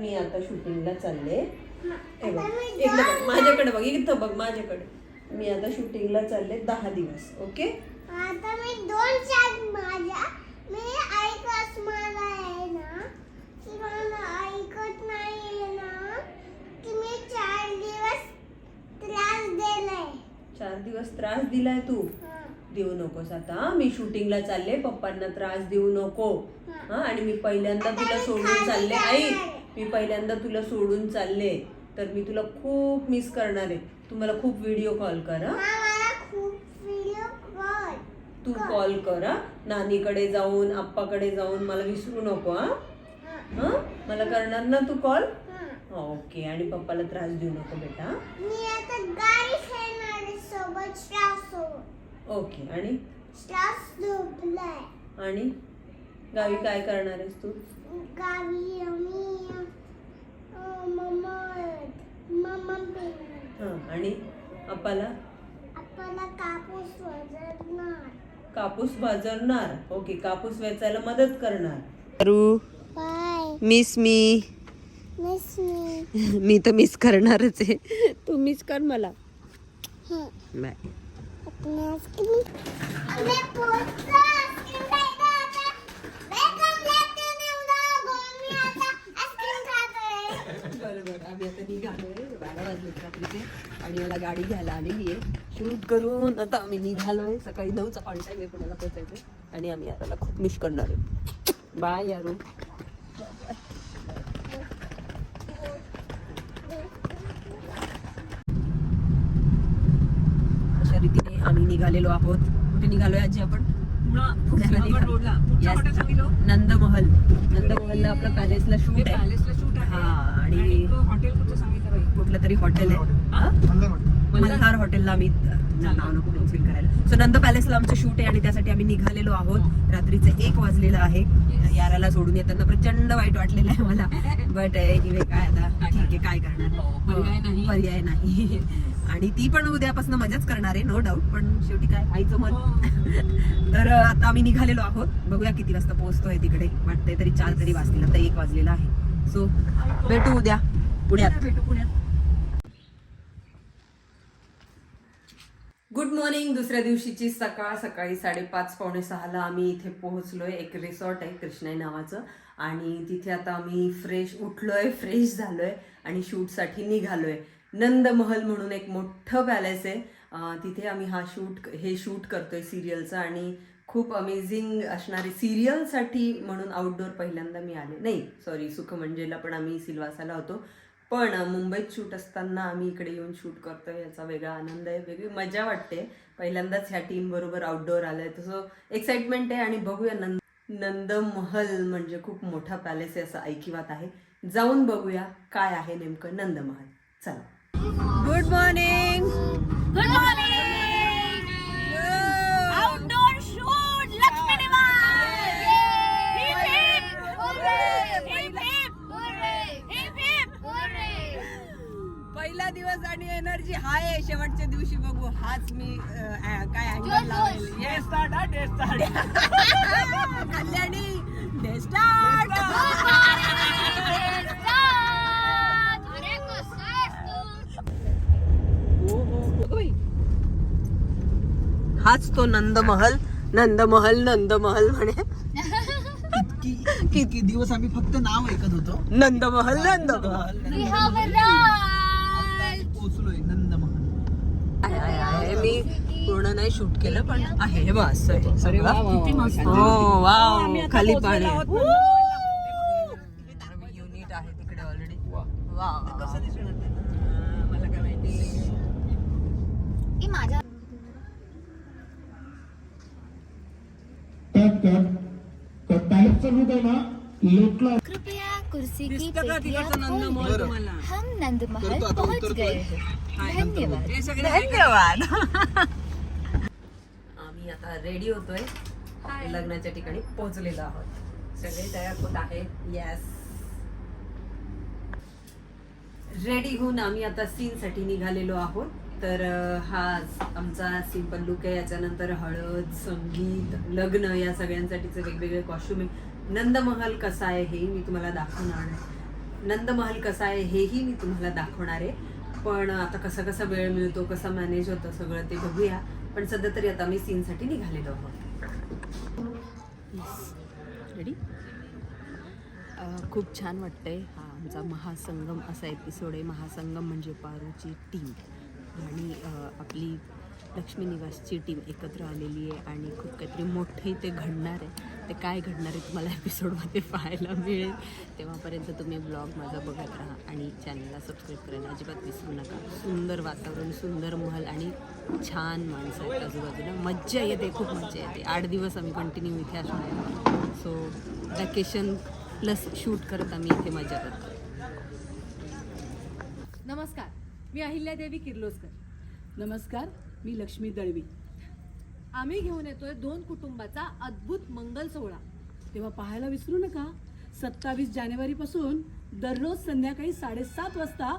मी आता शूटिंगला चालले. हे बघ इकडे बघ माझ्याकडे बघ इथं बघ माझ्याकडे. मी आता शूटिंगला चालले दहा दिवस ओके? आता मी दोन चार माझ्या मी ऐकत मला आहे ना की मला ऐकत नाही ना की मी चार दिवस त्रास दिलाय. चार दिवस त्रास दिलाय तू? हा, देऊ नकोस आता मी शूटिंगला चालले पप्पांना त्रास देऊ नको. हा. आणि मी पहिल्यांदा तुला सोडून चालले आई. मी पहिल्यांदा तुला सोडून चालले तर मी तुला खूप मिस करणार आहे. तू मला खूप व्हिडिओ कॉल कर तू कॉल कर नानीकडे जाऊन आप्पाकडे जाऊन मला विसरू नको हा? हा. मला करणार ना तू कॉल ओके आणि पप्पाला त्रास देऊ नको बेटा ओके आणि? आणि? गावी काय करणार आहेस तू? गावी हा आणि आपल्याला कापूस वजरणार कापूस ओके कापूस वेचायला मदत करणार. अरू बाय. मिस मी मिस मी मी तर मिस करणारच आहे. तू मिस कर मला. बाय अपने आइसक्रीम अबे पोस्टर आइसक्रीम खाएगा आता वेलकम लेते ने गोल में आता आइसक्रीम खाते बरोबर. आम्ही आता निघालोय बारा वाजले रात्रीचे आणि मला गाडी घ्यायला आलेली आहे. शूट करून आता आम्ही निघालोय. सकाळी नऊचा ऑन टाईम आहे पुण्याला पोहोचायचं आणि आम्ही आता खूप मिस करणार आहे. बाय यारू. अशा रीतीने आम्ही निघालेलो आहोत. कुठे निघालोय आजी आपण. नंदमहल. नंदमहलला आपलं पॅलेसला शूट आहे. हा. आणि कुठलं तरी हॉटेल आहे. हा? मल्हार हॉटेलला आम्ही नाव नको मेन्शन करायला. सो नंद पॅलेसला आमचं शूट आहे आणि त्यासाठी आम्ही निघालेलो आहोत. रात्रीचे एक वाजलेलं आहे. याराला सोडून येताना प्रचंड वाईट वाटलेलं आहे मला. बट एनिवे काय आता? ठीक आहे काय करणार? पर्याय नाही. पर्याय नाही. आणि ती पण उद्यापासून मजाच करणार आहे नो डाऊट पण शेवटी काय? आईचं मन. तर अं, आता आम्ही निघालेलो आहोत. बघूया किती वाजता पोहोचतोय तिकडे. वाटतंय तरी चार तरी वाजतील. आता एक वाजलेला आहे. सो भेटू उद्या. पुण्यात. भेटू पुण्यात. गुड मॉर्निंग दुसऱ्या दिवशीची सकाळ. सकाळी साडेपाच पावणे सहाला आम्ही इथे पोहोचलोय एक रिसॉर्ट आहे कृष्णाई नावाचं. आणि तिथे आता आम्ही फ्रेश उठलोय फ्रेश झालोय आणि शूटसाठी निघालोय. नंदमहल म्हणून एक मोठं पॅलेस आहे. तिथे आम्ही हा शूट हे शूट करतोय सिरियलचं आणि खूप अमेझिंग असणारी सिरियलसाठी म्हणून आउटडोर पहिल्यांदा मी आले. नाही सॉरी सुखमंजेला पण आम्ही सिल्वासाला होतो. पण मुंबईत शूट असताना आम्ही इकडे येऊन शूट करतोय याचा वेगळा आनंद आहे वेगळी मजा वाटते. पहिल्यांदाच ह्या टीम बरोबर आउटडोर आलंय. तसं एक्साइटमेंट आहे आणि बघूया नंद नंदमहल म्हणजे खूप मोठा पॅलेस आहे असं ऐकिवात आहे. जाऊन बघूया काय आहे नेमकं नंदमहल. चला. Good morning good morning outdoor shoot Laxmi Niwas hip hip hip hip hip hip पहिला दिवस आणि एनर्जी हाय आहे. शेवटच्या दिवशी बघू. हाच मी अं, काय अँगल लावेल. Yes. कल्याणी डे स्टार्ट अरे कसा आहेस तू हाच तो नंदमहल नंदमहल नंदमहल म्हणे. इतकी इतकी दिवस आम्ही फक्त नाव ऐकत होतो. नंदमहल नंदमहल. We have arrived. पोचलोय नंदमहल आहे, आहे, पूर्ण नाही शूट केलं पण आहे. हे मस्त. हो वाव. खाली पाणी. युनिट आहे तिकडे ऑलरेडी वा. मला काय माहिती. ई माझ्या कृपया कुर्सी की पेटियां खोल दें। हम नंदमहल करतो आता, पहुंच. गए. हैं धन्यवाद. हे सगळे धन्यवाद. आम्ही आता रेडी होतोय. लग्नाच्या ठिकाणी पोहोचलेलो आहोत. सगळे तयार होत आहे येस रेडी होऊन आम्ही आता सीन साठी निघालेलो आहोत. तर हा आमचा सिंपल लुक आहे. याच्यानंतर हळद संगीत लग्न या सगळ्यांसाठीचे वेगवेगळे कॉस्ट्युम आहे. नंदमहल कसा आहे हेही मी तुम्हाला दाखवणार आहे. नंदमहल कसा आहे हेही मी तुम्हाला दाखवणार आहे. पण आता कसा कसा वेळ मिळतो कसं मॅनेज होतं सगळं ते बघूया. पण सध्या तरी आता मी सीनसाठी निघालेलो आहोत. रेडी खूप छान वाटतंय हा आमचा महासंगम असा एपिसोड आहे. महासंगम म्हणजे पारूची टीम आणि आपली लक्ष्मी निवासची टीम एकत्र आलेली आहे आणि खूप काहीतरी मोठं इथे घडणार आहे. ते काय घडणार आहे तुम्हाला एपिसोडमध्ये पाहायला मिळेल. तेव्हापर्यंत तुम्ही ब्लॉग माझा बघत राहा आणि चॅनलला सबस्क्राईब करायला अजिबात विसरू नका. सुंदर वातावरण सुंदर महल आणि छान माणसं आहेत आजूबाजूला. मज्जा येते खूप मज्जा येते. आठ दिवस आम्ही कंटिन्यू इथे असणार सो वॅकेशन प्लस शूट करत आम्ही इथे मजा करतो. नमस्कार. मी अहिल्यादेवी किर्लोस्कर. नमस्कार. मी लक्ष्मी दळवी. आम्ही घेऊन येतोय दोन कुटुंबाचा अद्भुत मंगल सोहळा. तेव्हा पाहायला विसरू नका सत्तावीस जानेवारी पासून दररोज संध्याकाळी साडेसात वाजता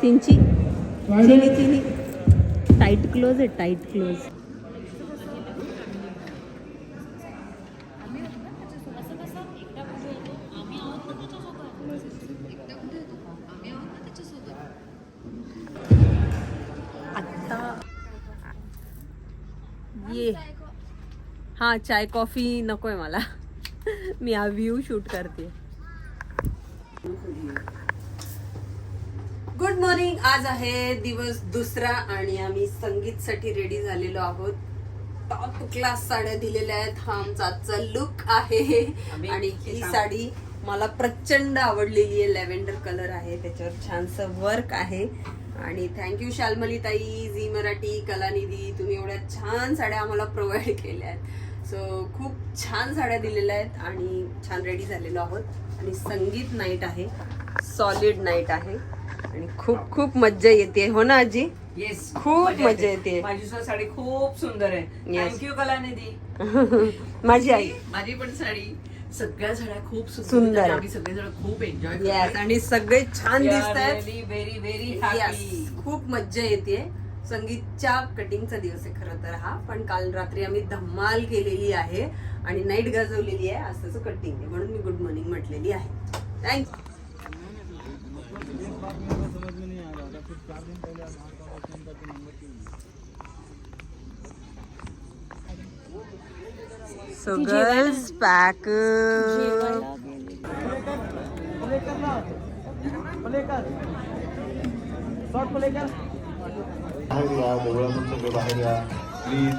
सिंची चिनी चिनी टाईट क्लोज आहे टाईट क्लोज ये. हा चाय कॉफी नकोय मला. मी हा व्ह्यू शूट करते. मॉर्निंग आज आहे दिवस दुसरा आणि आम्ही संगीतसाठी रेडी झालेलो आहोत. टॉप क्लास साड्या दिलेल्या आहेत. हा आमचा आजचा लुक आहे. आणि ही साडी मला प्रचंड आवडलेली आहे. लेव्हेंडर कलर आहे. त्याच्यावर छानसं वर्क आहे. आणि थँक्यू शालमली ताई झी मराठी कलानिधी. तुम्ही एवढ्या छान साड्या आम्हाला प्रोव्हाइड केल्या आहेत. सो खूप छान साड्या दिलेल्या आहेत. आणि छान रेडी झालेलो आहोत. आणि संगीत नाईट आहे. सॉलिड नाईट आहे. आणि खूप खूप मज्जा येते. हो ना आजी? येस खूप मजा येते. माझी सुद्धा साडी खूप सुंदर आहे. Yes. थँक्यू कलानिधी. माझी आई. माझी पण साडी सगळ्या साड्या खूप सुंदर सुंदर आहे. आम्ही सगळेजण खूप एन्जॉय येस आणि सगळे छान दिसत आहेत व्हेरी व्हेरी हॅपी खूप मज्जा येते. संगीतच्या कटिंगचा दिवस आहे खरं तर हा. पण काल रात्री आम्ही धमाल केलेली आहे आणि नाईट गाजवलेली आहे. आज त्याचं कटिंग आहे. म्हणून मी गुड मॉर्निंग म्हटलेली आहे. Thank you So girls pack. बाहेर या देवळातून सगळे बाहेर या प्लीज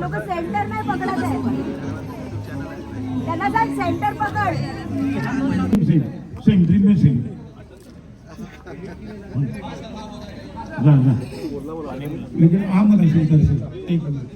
लोक सेंटर नाही पकडत आहे. त्यांना सांग सेंटर पकड. सिंग में सिंग जा जा लेकिन आ मत सेंटर से एक मिनट.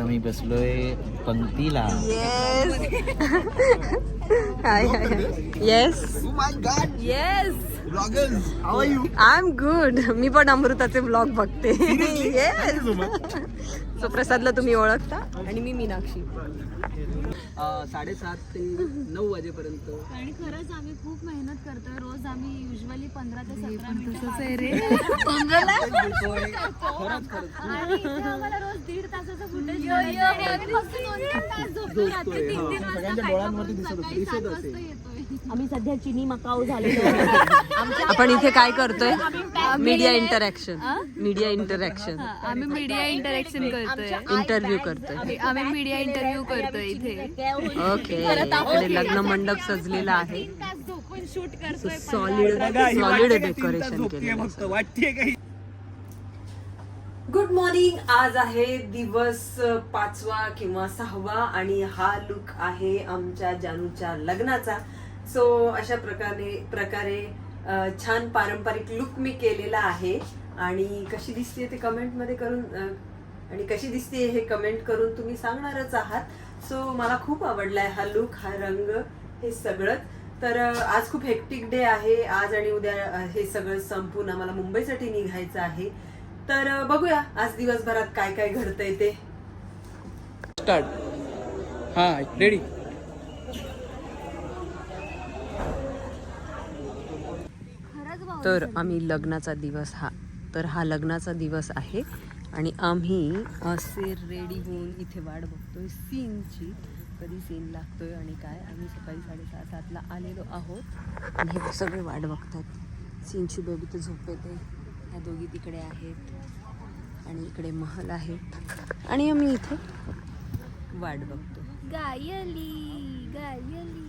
आज आम्ही बसलोय पंक्तीला. Yes hi hi yes yes I am good मी पण अमृताचे ब्लॉग बघते. येस सो प्रसादला तुम्ही ओळखता आणि मी मीनाक्षी. अं, साडेसात ते नऊ वाजेपर्यंत. आणि खरंच आम्ही खूप मेहनत करतोय. रोज आम्ही युजली पंधरा ते सतरा मिनिटं रे. खरंच खरंच. आणि इथे आम्हाला रोज दीड तासाचं फुटेज फक्त दोन तास झोपतो रात्री. तीन तीन. वाजता येतोय. आम्ही सध्या चिनी मकाऊ झालेलो आपण इथे काय करतोय? मीडिया इंटरॅक्शन मीडिया इंटरॅक्शन आम्ही मीडिया इंटरॅक्शन करतोय. इंटरव्ह्यू करतोय. आम्ही मीडिया इंटरव्ह्यू करतोय इथे. ओके इकडे लग्न मंडप सजलेला आहे. सॉलिड सॉलिड डेकोरेशन केलेलं आहे. वाटते काही गुड मॉर्निंग आज आहे दिवस पाचवा किंवा सहावा आणि हा लुक आहे आमच्या जानूच्या लग्नाचा. सो अशा प्रकारे प्रकारे छान पारंपरिक लुक मी केलेला आहे. आणि कशी दिसते ते कमेंटमध्ये करून आणि कशी दिसते हे कमेंट करून तुम्ही सांगणारच आहात. सो मला खूप आवडलाय हा लुक हा रंग हे सगळं तर आज खूप हेक्टिक डे आहे. आज आणि उद्या हे सगळं संपून आम्हाला मुंबईसाठी निघायचं आहे. तर बघूया आज दिवसभरात काय काय घडतंय ते. स्टार्ट हा रेडी खरंच भाऊ तर आम्ही लग्नाचा दिवस हा तर हा लग्नाचा दिवस आहे. आणि आम्ही असे रेडी होऊन इथे वाट बघतोय सीनची कधी सीन लागतोय आणि काय? आम्ही सकाळी साडेसहा सातला आलेलो आहोत. आणि हे सगळे वाट बघतात. सीनची बेबी तर झोपेते ह्या दोघी तिकडे आहेत. आणि इकडे महल आहे. आणि आम्ही इथे वाट बघतो गायली गायली.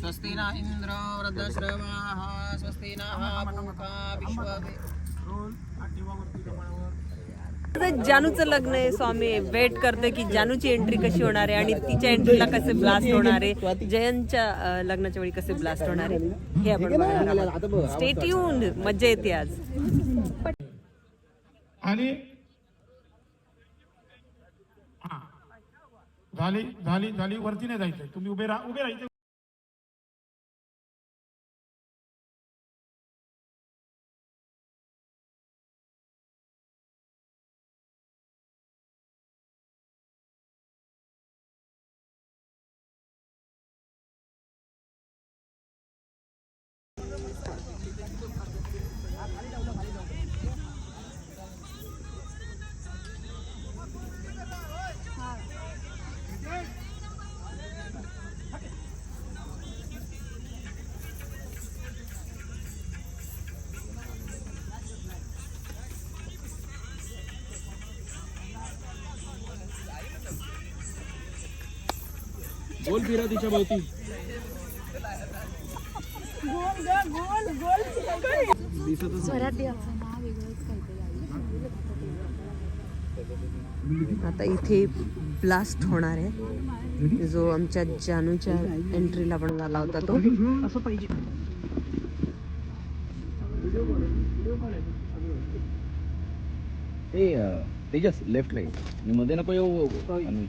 स्वस्ति न इंद्र वृद्धश्रवाः स्वस्ति नः पूषा विश्ववे जानूचं लग्न आहे स्वामी वेट करतोय की जानूची एंट्री कशी होणार आहे आणि तिच्या एंट्रीला कसे ब्लास्ट होणार आहे? जयंतच्या लग्नाच्या वेळी कसे ब्लास्ट होणार आहे? हे आपण बघणार स्टे ट्यून्ड मज्जा येते आज. आणि हा. झाली झाली झाली. वरती नाही जायचंय. तुम्ही उभे राहा उभे राहायचे गोल फिरा तिच्या भोवती. आता इथे ब्लास्ट होणार आहे. जो आमच्या जानूच्या एंट्रीला पण झाला होता तो. असं पाहिजे ए तेजस लेफ्ट राईट आणि मध्ये नको येऊ. अनुज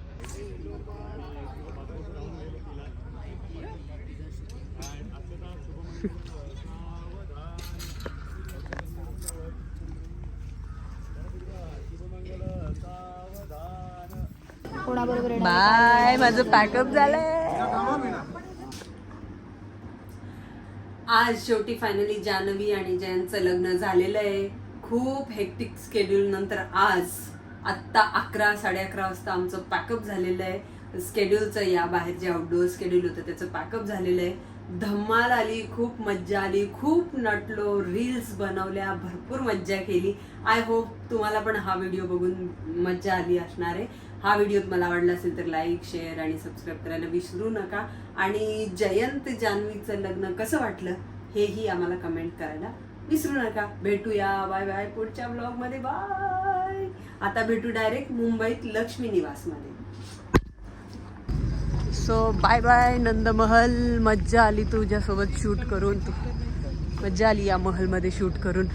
कोणाबरोबर बाय माझं पॅकअप झालंय. आज शेवटी फायनली जानवी आणि जयंतचं लग्न झालेलं आहे. खूप हेक्टिक स्केड्यूल नंतर आज आत्ता अकरा साडे अकरा वाजता आमचं पॅकअप झालेलं आहे. स्केड्यूलचं या बाहेर जे आउटडोअर स्केड्यूल होतं त्याचं पॅकअप झालेलं आहे. धम्माल आली खूप मज्जा आली खूप नटलो रील्स बनवल्या भरपूर मज्जा केली. आय होप तुम्हाला पण हा व्हिडिओ बघून मज्जा आली असणार आहे. हा व्हिडिओ तुम्हाला आवडला असेल तर लाईक शेअर आणि सबस्क्राईब करायला विसरू नका. आणि जयंत जान्हवीचं लग्न कसं वाटलं हेही आम्हाला कमेंट करायला विसरू नका. भेटूया. बाय बाय पुढच्या ब्लॉगमध्ये बाय आता भेटू डायरेक्ट मुंबईत Laxmi निवासमध्ये. So bye bye Nandmahal. मज्जा आली तुझ्यासोबत शूट करून. तू मज्जा आली या महलमध्ये शूट करून.